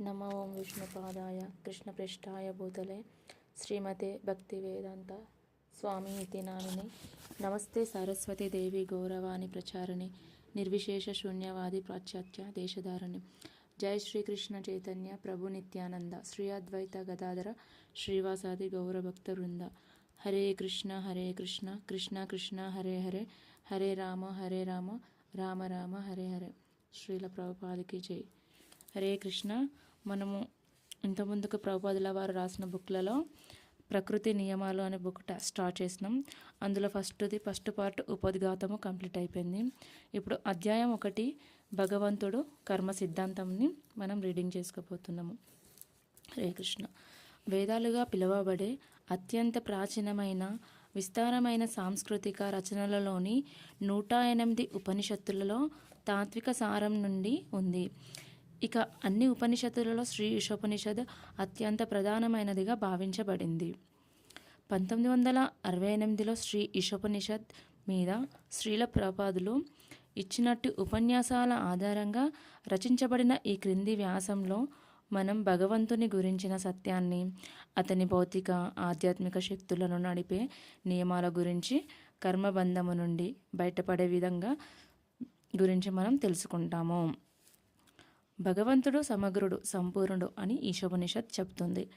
నమ ఓం విష్ణుపాదాయ కృష్ణపృష్ఠాయ భూతలే శ్రీమతే భక్తివేదాంత స్వామి ఇతి నామిని నమస్తే సరస్వతి దేవి గౌరవాణి ప్రచారిణి నిర్విశేష శూన్యవాది పాశ్చాత్య దేశధారణి. జై శ్రీకృష్ణ చైతన్య ప్రభు నిత్యానంద. శ్రీ అద్వైత గదాధర శ్రీవాసాది గౌరభక్త వృంద హరే కృష్ణ హరే కృష్ణ కృష్ణ కృష్ణ హరే హరే హరే రామ హరే రామ రామ రామ హరే హరే. శ్రీల ప్రభుపాదికి జై. హరే కృష్ణ. మనము ఇంతకుముందుకు ప్రభుపాదుల వారు రాసిన బుక్లలో ప్రకృతి నియమాలు అనే బుక్ స్టార్ట్ చేసినాం. అందులో ఫస్ట్ది ఫస్ట్ పార్ట్ ఉపద్ఘాతము కంప్లీట్ అయిపోయింది. ఇప్పుడు అధ్యాయం ఒకటి భగవంతుడు కర్మ సిద్ధాంతంని మనం రీడింగ్ చేసుకోబోతున్నాము. హరే కృష్ణ. వేదాలుగా పిలువబడే అత్యంత ప్రాచీనమైన విస్తారమైన సాంస్కృతిక రచనలలోని నూట ఎనిమిది ఉపనిషత్తులలో తాత్విక సారం నుండి ఉంది. ఇక అన్ని ఉపనిషత్తులలో శ్రీ ఈశోపనిషద్ అత్యంత ప్రధానమైనదిగా భావించబడింది. పంతొమ్మిది వందల అరవై ఎనిమిదిలో శ్రీ ఈశోపనిషద్ మీద శ్రీల ప్రపాదులు ఇచ్చినట్టు ఉపన్యాసాల ఆధారంగా రచించబడిన ఈ క్రింది వ్యాసంలో మనం భగవంతుని గురించిన సత్యాన్ని అతని భౌతిక ఆధ్యాత్మిక శక్తులను నడిపే నియమాల గురించి కర్మబంధము నుండి బయటపడే విధంగా గురించి మనం తెలుసుకుంటాము. భగవంతుడు సమగ్రుడు సంపూర్ణుడు అని ఈశోపనిషత్ చెప్తుంది.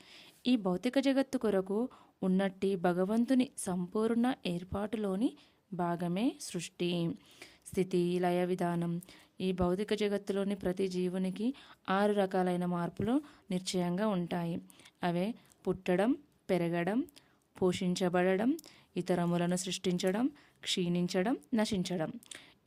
ఈ భౌతిక జగత్తు కొరకు ఉన్నట్టి భగవంతుని సంపూర్ణ ఏర్పాటులోని భాగమే సృష్టి. స్థితి లయ విధానం. ఈ భౌతిక జగత్తులోని ప్రతి జీవునికి ఆరు రకాలైన మార్పులు నిశ్చయంగా ఉంటాయి. అవే పుట్టడం పెరగడం పోషించబడడం ఇతరములను సృష్టించడం క్షీణించడం నశించడం.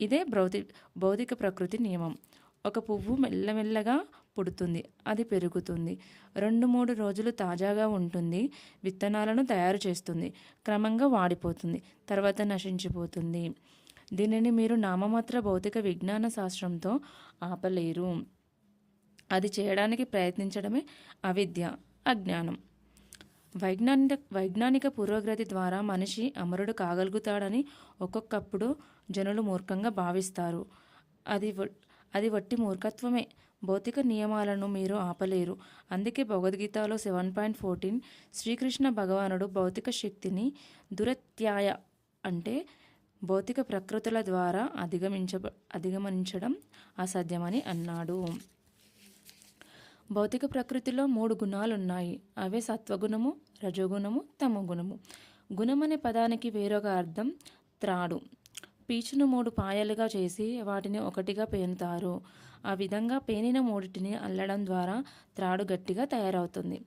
ఇదే భౌతి భౌతిక ప్రకృతి నియమం. ఒక పువ్వు మెల్లమెల్లగా పుడుతుంది అది పెరుగుతుంది. రెండు మూడు రోజులు తాజాగా ఉంటుంది విత్తనాలను తయారు చేస్తుంది క్రమంగా వాడిపోతుంది తర్వాత నశించిపోతుంది. దీనిని మీరు నామమాత్ర భౌతిక విజ్ఞాన శాస్త్రంతో ఆపలేరు. అది చేయడానికి ప్రయత్నించడమే అవిద్య అజ్ఞానం. వైజ్ఞానిక వైజ్ఞానిక పురోగతి ద్వారా మనిషి అమరుడు కాగలుగుతాడని ఒక్కొక్కప్పుడు జనులు మూర్ఖంగా భావిస్తారు. అది అది వట్టి మూర్ఖత్వమే. భౌతిక నియమాలను మీరు ఆపలేరు. అందుకే భగవద్గీతలో సెవెన్ పాయింట్ ఫోర్టీన్ శ్రీకృష్ణ భగవానుడు భౌతిక శక్తిని దురత్యాయ అంటే భౌతిక ప్రకృతుల ద్వారా అధిగమించ అధిగమించడం అసాధ్యమని అన్నాడు. భౌతిక ప్రకృతిలో మూడు గుణాలు ఉన్నాయి అవే సత్వగుణము రజోగుణము తమగుణము. గుణం అనే పదానికి వేరొక అర్థం త్రాడు. పీచును మూడు పాయలుగా చేసి వాటిని ఒకటిగా పేనుతారు. ఆ విధంగా పేనిన మూడిటిని అల్లడం ద్వారా త్రాడు గట్టిగా తయారవుతుంది.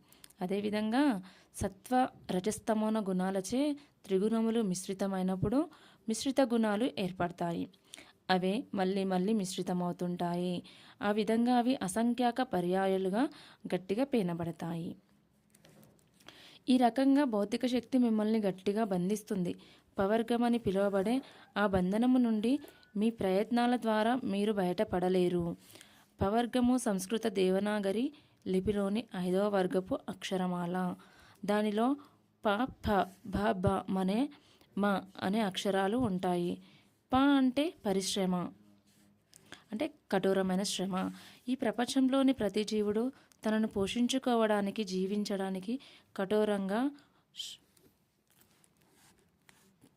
అదేవిధంగా సత్వ రజస్తమోన గుణాలచే త్రిగుణములు మిశ్రితమైనప్పుడు మిశ్రిత గుణాలు ఏర్పడతాయి. అవే మళ్ళీ మళ్ళీ మిశ్రితమవుతుంటాయి. ఆ విధంగా అవి అసంఖ్యాక పర్యాయాలుగా గట్టిగా పేనబడతాయి. ఈ రకంగా భౌతిక శక్తి మిమ్మల్ని గట్టిగా బంధిస్తుంది. పవర్గం అని పిలువబడే ఆ బంధనము నుండి మీ ప్రయత్నాల ద్వారా మీరు బయటపడలేరు. పవర్గము సంస్కృత దేవనాగరి లిపిలోని ఐదవ వర్గపు అక్షరమాల. దానిలో ప ఫ భ బ మనే మ అనే అక్షరాలు ఉంటాయి. ప అంటే పరిశ్రమ. అంటే కఠోరమైన శ్రమ. ఈ ప్రపంచంలోని ప్రతి జీవుడు తనను పోషించుకోవడానికి జీవించడానికి కఠోరంగా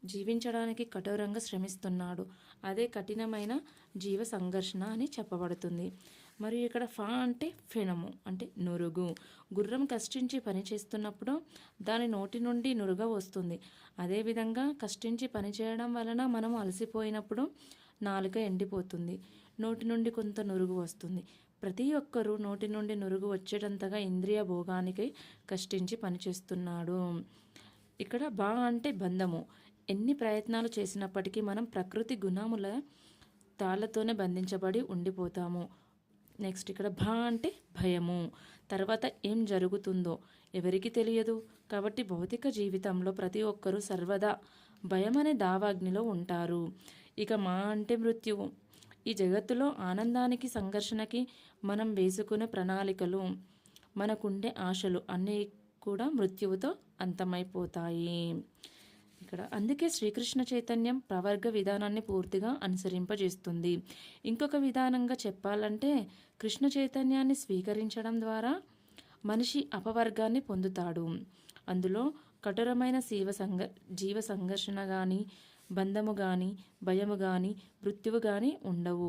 జీవించడానికి కఠోరంగా శ్రమిస్తున్నాడు. అదే కఠినమైన జీవ సంఘర్షణ అని చెప్పబడుతుంది. మరియు ఇక్కడ ఫా అంటే ఫెనము అంటే నురుగు. గుర్రం కష్టించి పని చేస్తున్నప్పుడు దాని నోటి నుండి నురుగ వస్తుంది. అదేవిధంగా కష్టించి పని చేయడం వలన మనం అలసిపోయినప్పుడు నాలుక ఎండిపోతుంది. నోటి నుండి కొంత నురుగు వస్తుంది. ప్రతి ఒక్కరూ నోటి నుండి నురుగు వచ్చేటంతగా ఇంద్రియ భోగానికై కష్టించి పనిచేస్తున్నాడు. ఇక్కడ బా అంటే బంధము. ఎన్ని ప్రయత్నాలు చేసినప్పటికీ మనం ప్రకృతి గుణముల తాళ్ళతోనే బంధించబడి ఉండిపోతాము. నెక్స్ట్ ఇక్కడ భా అంటే భయము. తర్వాత ఏం జరుగుతుందో ఎవరికి తెలియదు. కాబట్టి భౌతిక జీవితంలో ప్రతి ఒక్కరూ సర్వదా భయం అనే దావాగ్నిలో ఉంటారు. ఇక మా అంటే మృత్యువు. ఈ జగత్తులో ఆనందానికి సంఘర్షణకి మనం వేసుకునే ప్రణాళికలు మనకుండే ఆశలు అన్నీ కూడా మృత్యువుతో అంతమైపోతాయి. ఇక్కడ అందుకే శ్రీకృష్ణ చైతన్యం ప్రవర్గ విధానాన్ని పూర్తిగా అనుసరింపజేస్తుంది. ఇంకొక విధానంగా చెప్పాలంటే కృష్ణ చైతన్యాన్ని స్వీకరించడం ద్వారా మనిషి అపవర్గాన్ని పొందుతాడు. అందులో కఠోరమైన జీవ సంఘ జీవ సంఘర్షణ కానీ బంధము కానీ భయము కానీ మృత్యువు కానీ ఉండవు.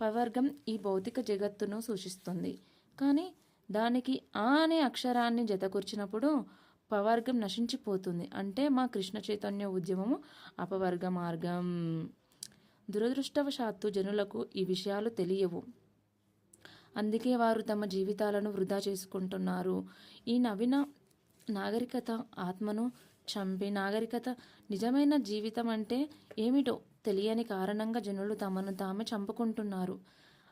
పవర్గం ఈ భౌతిక జగత్తును సూచిస్తుంది. కానీ దానికి ఆ అనే అక్షరాన్ని జతకూర్చినప్పుడు పవర్గం నశించిపోతుంది. అంటే మా కృష్ణ చైతన్య ఉద్యమము అపవర్గ మార్గం దురదృష్టవశాత్తు జనులకు ఈ విషయాలు తెలియవు. అందుకే వారు తమ జీవితాలను వృధా చేసుకుంటున్నారు. ఈ నవీన నాగరికత ఆత్మను చంపి నాగరికత నిజమైన జీవితం అంటే ఏమిటో తెలియని కారణంగా జనులు తమను తామే చంపుకుంటున్నారు.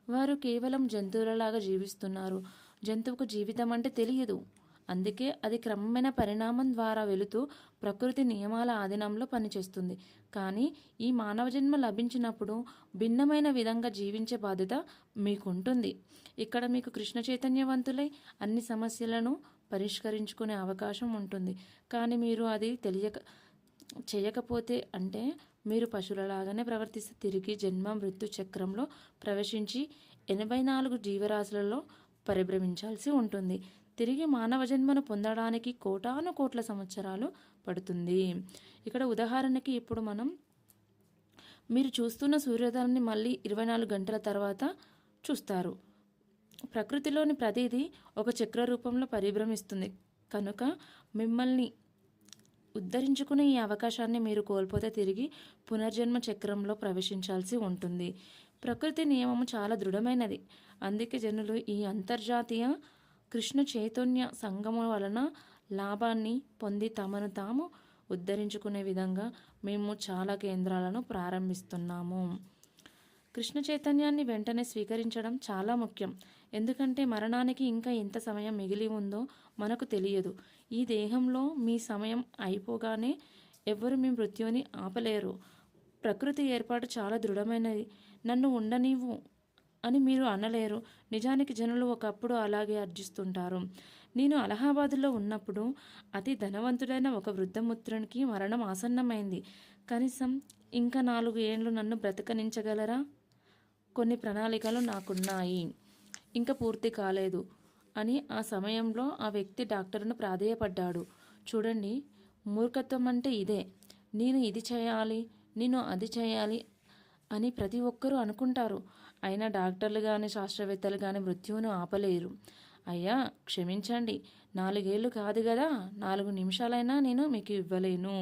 వారు కేవలం జంతువులలాగా జీవిస్తున్నారు. జంతువుకు జీవితం అంటే తెలియదు. అందుకే అది క్రమమైన పరిణామం ద్వారా వెళుతూ ప్రకృతి నియమాల ఆధీనంలో పనిచేస్తుంది. కానీ ఈ మానవ జన్మ లభించినప్పుడు భిన్నమైన విధంగా జీవించే బాధ్యత మీకుంటుంది. ఇక్కడ మీకు కృష్ణ చైతన్యవంతులై అన్ని సమస్యలను పరిష్కరించుకునే అవకాశం ఉంటుంది. కానీ మీరు అది తెలియక చేయకపోతే అంటే మీరు పశువులలాగానే ప్రవర్తిస్తే తిరిగి జన్మ మృత్యు చక్రంలో ప్రవేశించి ఎనభై నాలుగు జీవరాశులలో పరిభ్రమించాల్సి ఉంటుంది. తిరిగి మానవ జన్మను పొందడానికి కోటాను కోట్ల సంవత్సరాలు పడుతుంది. ఇక్కడ ఉదాహరణకి ఇప్పుడు మనం మీరు చూస్తున్న సూర్యోదయాన్ని మళ్ళీ ఇరవై నాలుగు గంటల తర్వాత చూస్తారు. ప్రకృతిలోని ప్రతిదీ ఒక చక్ర రూపంలో పరిభ్రమిస్తుంది. కనుక మిమ్మల్ని ఉద్ధరించుకునే ఈ అవకాశాన్ని మీరు కోల్పోతే తిరిగి పునర్జన్మ చక్రంలో ప్రవేశించాల్సి ఉంటుంది. ప్రకృతి నియమము చాలా దృఢమైనది. అందుకే జనులు ఈ అంతర్జాతీయ కృష్ణ చైతన్య సంగమం వలన లాభాన్ని పొంది తమను తాము ఉద్ధరించుకునే విధంగా మేము చాలా కేంద్రాలను ప్రారంభిస్తున్నాము. కృష్ణ చైతన్యాన్ని వెంటనే స్వీకరించడం చాలా ముఖ్యం. ఎందుకంటే మరణానికి ఇంకా ఎంత సమయం మిగిలి ఉందో మనకు తెలియదు. ఈ దేహంలో మీ సమయం అయిపోగానే ఎవ్వరు మీ మృత్యుని ఆపలేరు. ప్రకృతి ఏర్పాటు చాలా దృఢమైనది. నన్ను ఉండనివ్వు అని మీరు అనలేరు. నిజానికి జనులు ఒకప్పుడు అలాగే అర్జిస్తుంటారు. నేను అలహాబాదులో ఉన్నప్పుడు అతి ధనవంతుడైన ఒక వృద్ధముత్రునికి మరణం ఆసన్నమైంది. కనీసం ఇంకా నాలుగు ఏండ్లు నన్ను బ్రతకనించగలరా? కొన్ని ప్రణాళికలు నాకున్నాయి. ఇంకా పూర్తి కాలేదు అని ఆ సమయంలో ఆ వ్యక్తి డాక్టర్ను ప్రాధేయపడ్డాడు. చూడండి మూర్ఖత్వం అంటే ఇదే. నేను ఇది చేయాలి నేను అది చేయాలి అని ప్రతి ఒక్కరూ అనుకుంటారు. అయినా డాక్టర్లు కానీ శాస్త్రవేత్తలు కానీ మృత్యువును ఆపలేరు. అయ్యా క్షమించండి. నాలుగేళ్ళు కాదు కదా నాలుగు నిమిషాలైనా నేను మీకు ఇవ్వలేను.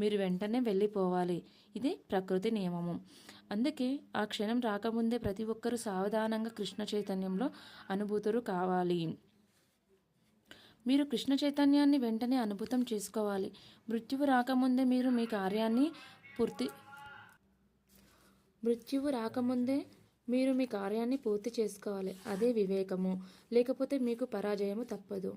మీరు వెంటనే వెళ్ళిపోవాలి. ఇది ప్రకృతి నియమము. అందుకే ఆ క్షణం రాకముందే ప్రతి ఒక్కరూ సావధానంగా కృష్ణ చైతన్యంలో అనుభూతులు కావాలి. మీరు కృష్ణ చైతన్యాన్ని వెంటనే అనుభూతం చేసుకోవాలి. మృత్యువు రాకముందే మీరు మీ కార్యాన్ని పూర్తి మృత్యువు రాకముందే మీరు మీ కార్యాన్ని పూర్తి చేసుకోవాలి. అదే వివేకము. లేకపోతే మీకు పరాజయము తప్పదు.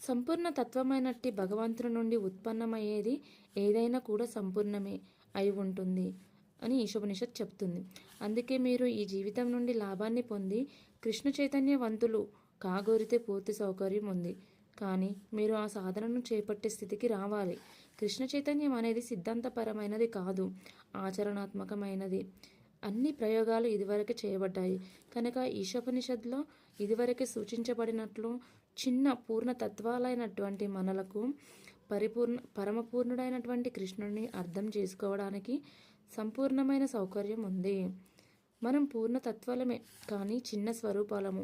సంపూర్ణ తత్వమైనట్టి భగవంతుని నుండి ఉత్పన్నమయ్యేది ఏదైనా కూడా సంపూర్ణమే అయి ఉంటుంది అని ఈశోపనిషత్ చెప్తుంది. అందుకే మీరు ఈ జీవితం నుండి లాభాన్ని పొంది కృష్ణ చైతన్యవంతులు కాగోరితే పూర్తి సౌకర్యం ఉంది. కానీ మీరు ఆ సాధనను చేపట్టే స్థితికి రావాలి. కృష్ణ చైతన్యం అనేది సిద్ధాంతపరమైనది కాదు ఆచరణాత్మకమైనది. అన్ని ప్రయోగాలు ఇదివరకే చేయబడ్డాయి. కనుక ఈశోపనిషత్లో ఇదివరకే సూచించబడినట్లు చిన్న పూర్ణతత్వాలైనటువంటి మనలకు పరిపూర్ణ పరమపూర్ణుడైనటువంటి కృష్ణుడిని అర్థం చేసుకోవడానికి సంపూర్ణమైన సౌకర్యం ఉంది. మనం పూర్ణతత్వాలమే కానీ చిన్న స్వరూపాలము.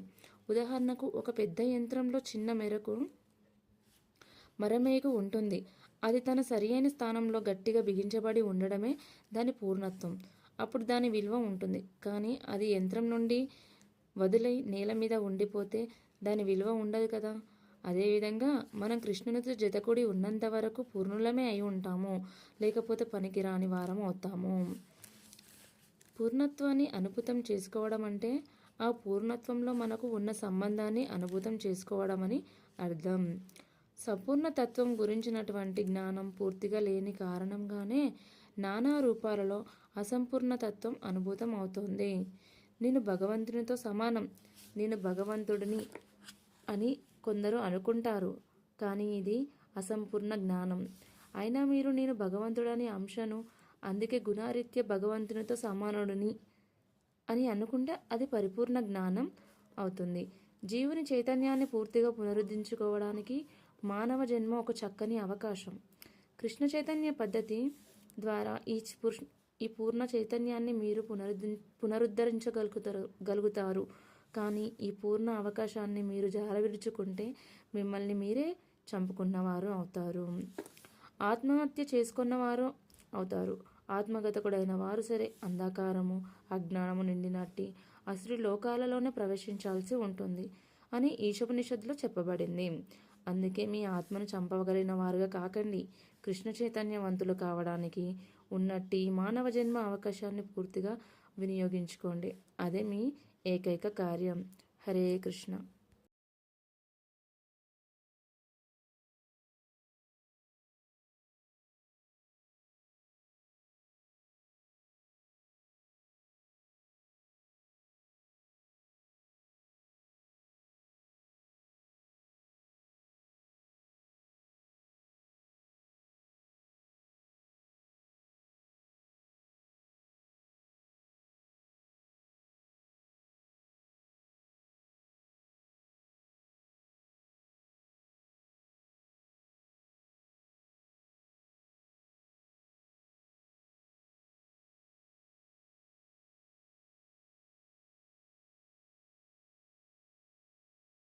ఉదాహరణకు ఒక పెద్ద యంత్రంలో చిన్న మేరకు మరమేకు ఉంటుంది. అది తన సరియైన స్థానంలో గట్టిగా బిగించబడి ఉండడమే దాని పూర్ణత్వం. అప్పుడు దాని విలువ ఉంటుంది. కానీ అది యంత్రం నుండి వదిలై నేల మీద ఉండిపోతే దాని విలువ ఉండదు కదా. అదేవిధంగా మనం కృష్ణునితో జతకూడి ఉన్నంత వరకు పూర్ణులమే అయి ఉంటాము. లేకపోతే పనికిరాని వారం అవుతాము. పూర్ణత్వాన్ని అనుభూతం చేసుకోవడం అంటే ఆ పూర్ణత్వంలో మనకు ఉన్న సంబంధాన్ని అనుభూతం చేసుకోవడం అని అర్థం. సంపూర్ణ తత్వం గురించినటువంటి జ్ఞానం పూర్తిగా లేని కారణంగానే నానా రూపాలలో అసంపూర్ణ తత్వం అనుభూతం అవుతుంది. నేను భగవంతునితో సమానం. నేను భగవంతుడిని అని కొందరు అనుకుంటారు కానీ ఇది అసంపూర్ణ జ్ఞానం. అయినా మీరు నేను భగవంతుడని అంశను అందుకే గుణారీత్య భగవంతునితో సమానుడిని అని అనుకుంటే అది పరిపూర్ణ జ్ఞానం అవుతుంది. జీవుని చైతన్యాన్ని పూర్తిగా పునరుద్ధరించుకోవడానికి మానవ జన్మ ఒక చక్కని అవకాశం. కృష్ణ చైతన్య పద్ధతి ద్వారా ఈ ఈ పూర్ణ చైతన్యాన్ని మీరు పునరుద్ధ పునరుద్ధరించగలుగుతారు గలుగుతారు. కానీ ఈ పూర్ణ అవకాశాన్ని మీరు జారవిడుచుకుంటే మిమ్మల్ని మీరే చంపుకున్నవారు అవుతారు. ఆత్మహత్య చేసుకున్నవారు అవుతారు. ఆత్మగతకుడైన వారు సరే అంధకారము అజ్ఞానము నిండినట్టి అసలు లోకాలలోనే ప్రవేశించాల్సి ఉంటుంది అని ఈశోపనిషత్తులో చెప్పబడింది. అందుకే మీ ఆత్మను చంపగలిగిన వారుగా కాకండి. కృష్ణ చైతన్యవంతులు కావడానికి ఉన్నట్టి మానవ జన్మ అవకాశాన్ని పూర్తిగా వినియోగించుకోండి. అదే మీ ఏకైక కార్యం హరే కృష్ణ